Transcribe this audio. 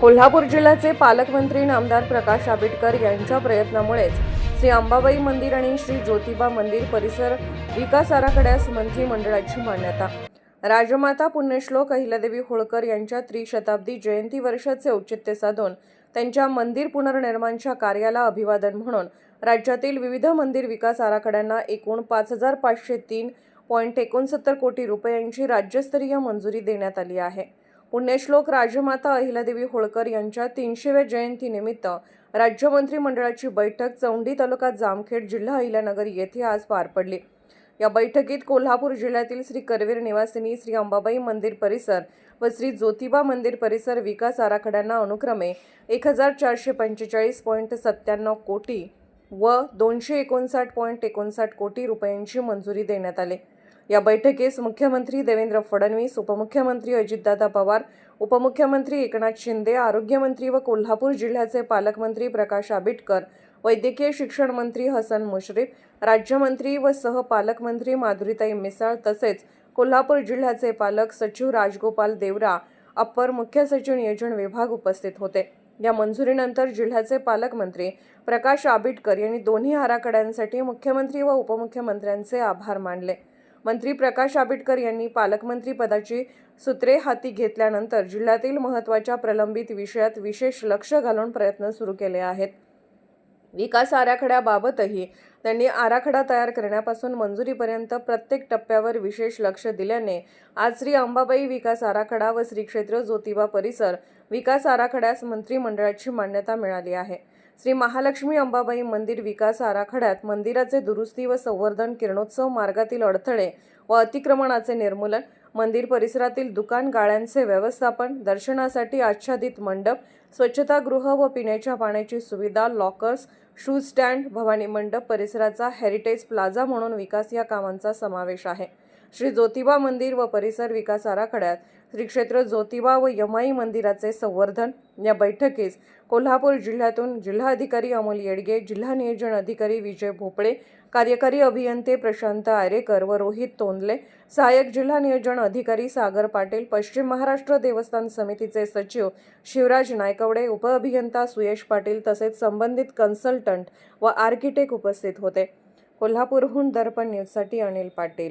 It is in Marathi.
कोल्हापूर जिल्ह्याचे पालकमंत्री नामदार प्रकाश आंबेडकर यांच्या प्रयत्नामुळेच श्री अंबाबाई मंदिर आणि श्री ज्योतिबा मंदिर परिसर विकास आराखड्यास मंत्रिमंडळाची मान्यता. राजमाता पुण्यश्लोक अहिल्यादेवी होळकर यांच्या त्रिशताब्दी जयंती वर्षाचे औचित्य साधून त्यांच्या मंदिर पुनर्निर्माणच्या कार्याला अभिवादन म्हणून राज्यातील विविध मंदिर विकास आराखड्यांना एकूण पाच हजार पाचशे तीन पॉईंट एकोणसत्तर कोटी रुपयांची राज्यस्तरीय मंजुरी देण्यात आली आहे. पुण्यश्लोक राजमाता अहिल्यादेवी होळकर यांच्या तीनशेव्या जयंतीनिमित्त राज्य मंत्रिमंडळाची बैठक चौंडी तालुका जामखेड जिल्हा अहिल्यानगर येथे आज पार पडली. या बैठकीत कोल्हापूर जिल्ह्यातील श्री करवीर निवासिनी श्री अंबाबाई मंदिर परिसर व श्री ज्योतिबा मंदिर परिसर विकास आराखड्यांना अनुक्रमे एक हजार चारशे पंचेचाळीस पॉईंट सत्त्याण्णव कोटी व दोनशे एकोणसाठ पॉईंट एकोणसाठ कोटी रुपयांची मंजुरी देण्यात आली. या बैठकीस मुख्यमंत्री देवेंद्र फडणवीस उपमुख्यमंत्री अजितदादा पवार उपमुख्यमंत्री एकनाथ शिंदे आरोग्यमंत्री व कोल्हापूर जिल्ह्याचे पालकमंत्री प्रकाश आबिटकर वैद्यकीय शिक्षण मंत्री हसन मुश्रीफ राज्यमंत्री व सह पालकमंत्री माधुरीताई मिसाळ तसेच कोल्हापूर जिल्ह्याचे पालक सचिव राजगोपाल देवरा अप्पर मुख्य सचिव नियोजन विभाग उपस्थित होते. या मंजुरीनंतर जिल्ह्याचे पालकमंत्री प्रकाश आबिटकर यांनी दोन्ही आराखड्यांसाठी मुख्यमंत्री व उपमुख्यमंत्र्यांचे आभार मानले. मंत्री प्रकाश आंबेडकर यांनी पालकमंत्री पदाची सूत्रे हाती घेतल्यानंतर जिल्ह्यातील महत्त्वाच्या प्रलंबित विषयात विशेष लक्ष घालून प्रयत्न सुरू केले आहेत. विकास आराखड्याबाबतही त्यांनी आराखडा तयार करण्यापासून मंजुरीपर्यंत प्रत्येक टप्प्यावर विशेष लक्ष दिल्याने आज श्री अंबाबाई विकास आराखडा व श्री क्षेत्र ज्योतिबा परिसर विकास आराखड्यास मंत्रिमंडळाची मान्यता मिळाली आहे. श्री महालक्ष्मी अंबाबाई मंदिर विकास आराखड्यात मंदिराचे दुरुस्ती व संवर्धन किरणोत्सव मार्गातील अडथळे व अतिक्रमणाचे निर्मूलन मंदिर परिसरातील दुकान गाळ्यांचे व्यवस्थापन दर्शनासाठी आच्छादित मंडप स्वच्छतागृह व पिण्याच्या पाण्याची सुविधा लॉकर्स शूज स्टँड भवानी मंडप परिसराचा हेरिटेज प्लाझा म्हणून विकास या कामांचा समावेश आहे. श्री ज्योतिबा मंदिर व परिसर विकास आराखड्यात श्री क्षेत्र ज्योतिबा व यमाई मंदिराचे संवर्धन. या बैठकीस कोल्हापूर जिल्ह्यातून जिल्हाधिकारी अमोल येडगे जिल्हा नियोजन अधिकारी विजय भोपळे कार्यकारी अभियंते प्रशांत आरेकर व रोहित तोंदले सहाय्यक जिल्हा नियोजन अधिकारी सागर पाटील पश्चिम महाराष्ट्र देवस्थान समितीचे सचिव शिवराज नायकवडे उपअभियंता सुयश पाटील तसेच संबंधित कन्सल्टंट व आर्किटेक्ट उपस्थित होते. कोल्हापूरहून दर्पण न्यूजसाठी अनिल पाटील.